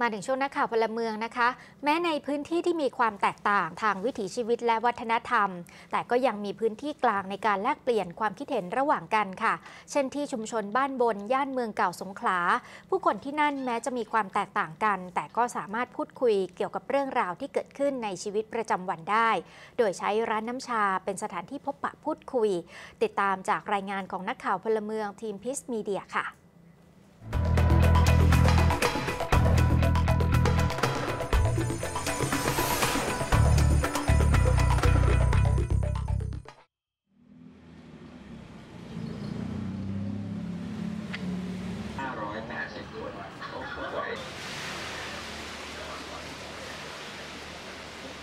มาถึงช่วงนักข่าวพลเมืองนะคะ แม้ในพื้นที่ที่มีความแตกต่างทางวิถีชีวิตและวัฒนธรรม แต่ก็ยังมีพื้นที่กลางในการแลกเปลี่ยนความคิดเห็นระหว่างกันค่ะ เช่นที่ชุมชนบ้านบน ย่านเมืองเก่าสงขลา ผู้คนที่นั่นแม้จะมีความแตกต่างกัน แต่ก็สามารถพูดคุยเกี่ยวกับเรื่องราวที่เกิดขึ้นในชีวิตประจำวันได้ โดยใช้ร้านน้ำชาเป็นสถานที่พบปะพูดคุย ติดตามจากรายงานของนักข่าวพลเมืองทีมพิสมีเดียค่ะ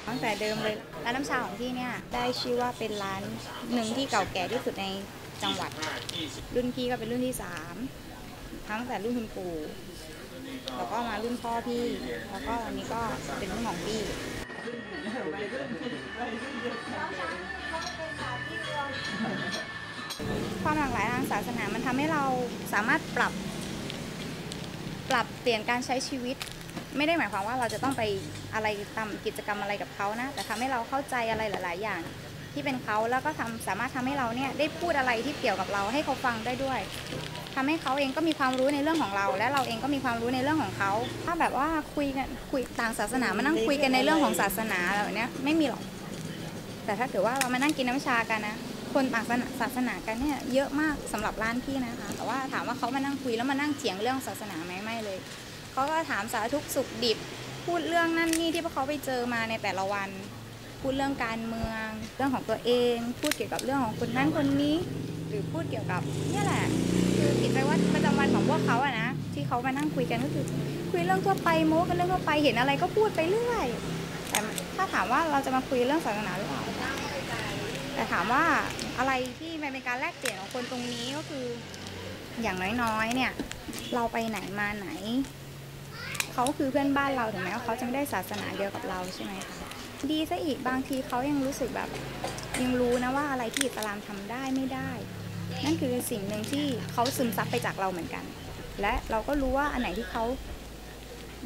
ตั้งแต่เดิมเลยร้านน้ำชาของพี่เนี่ยได้ชื่อว่าเป็นร้านหนึ่งที่เก่าแก่ที่สุดในจังหวัด รุ่นพี่ก็เป็นรุ่นที่สามตั้งแต่รุ่นคุณปู่แล้วก็มารุ่นพ่อพี่ แล้วก็อันนี้ก็เป็นรุ่นของพี่ความหลากหลายทางศาสนามันทำให้เราสามารถปรับ ปรับเปลี่ยนการใช้ชีวิต ไม่ได้หมายความว่าเราจะต้องไปอะไรทำกิจกรรมอะไรกับเขานะ แต่ทำให้เราเข้าใจอะไรหลาย ๆ อย่าง ที่เป็นเขาแล้วก็ทำสามารถทำให้เราเนี่ยได้พูดอะไรที่เกี่ยวกับเราให้เขาฟังได้ด้วยทำให้เขาเองก็มีความรู้ในเรื่องของเรา และเราเองก็มีความรู้ในเรื่องของเขา ถ้าแบบว่าคุยกันคุยต่างศาสนามานั่งคุยกันในเรื่องของศาสนาแบบเนี้ยไม่มีหรอกแต่ถ้าเกิดว่าเรามานั่งกินน้ำชากันนะ คนต่างศาสนากันเนี่ยเยอะมากสำหรับร้านพี่นะคะ แต่ว่าถามว่าเขามานั่งคุยแล้วมานั่งเถียงเรื่องศาสนาไหมไม่เลยเขาก็ถามสารทุกสุขดิบ พูดเรื่องนั่นนี่ที่พวกเขาไปเจอมาในแต่ละวัน พูดเรื่องการเมือง เรื่องของตัวเอง พูดเกี่ยวกับเรื่องของคนนั้นคนนี้ หรือพูดเกี่ยวกับเนี่ยแหละคือกิจวัตรประจำวันของพวกเขาอะนะที่เขามานั่งคุยกันก็คือคุยเรื่องทั่วไปโม้กันเรื่องทั่วไปเห็นอะไรก็พูดไปเรื่อยแต่ถ้าถามว่าเราจะมาคุยเรื่องศาสนาหรือเปล่า แต่ถามว่าอะไรที่มันเป็นการแลกเปลี่ยนของคนตรงนี้ก็คืออย่างน้อยๆ เนี่ย เราไปไหนมาไหน เขาคือเพื่อนบ้านเราถึงแม้ว่าเขาจะไม่ได้ศาสนาเดียวกับเราใช่ไหมคะดีซะอีกบางทีเขายังรู้สึกแบบยังรู้นะว่าอะไรที่อิสลามทำได้ไม่ได้ นั่นคือสิ่งหนึ่งที่เขาซึมซับไปจากเราเหมือนกัน และเราก็รู้ว่าอันไหนที่เขา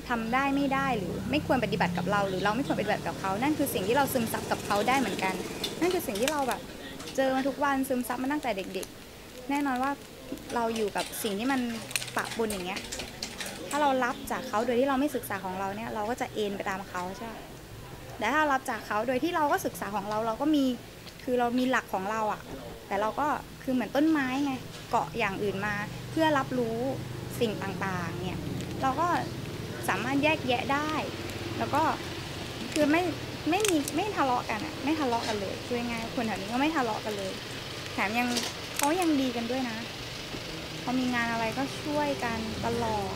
ทำได้ไม่ได้หรือไม่ควรปฏิบัติกับเรา หรือเราไม่ควรปฏิบัติกับเขา นั่นคือสิ่งที่เราซึมซับกับเขาได้เหมือนกัน นั่นคือสิ่งที่เราแบบ เจอมาทุกวันซึมซับมาตั้งแต่เด็ก ๆ แน่นอนว่าเราอยู่กับสิ่งที่มันปะปนอย่างเงี้ย ถ้าเรารับจากเขาโดยที่เราไม่ศึกษาของเราเนี่ย เราก็จะเอ็นไปตามเขาใช่ไหมแต่ถ้าเรารับจากเขาโดยที่เราก็ศึกษาของเราเราก็มีคือเรามีหลักของเราอะแต่เราก็คือเหมือนต้นไม้ไงเกาะอย่างอื่นมา เพื่อรับรู้สิ่งต่างๆเนี่ยเราก็สามารถแยกแยะได้ แล้วก็คือไม่ ไม่มีไม่ทะเลาะกันอะไม่ทะเลาะกันเลยคือยังไงคนแถวนี้ก็ไม่ทะเลาะกันเลย แถมยังเขายังดีกันด้วยนะเขามีงานอะไรก็ช่วยกันตลอด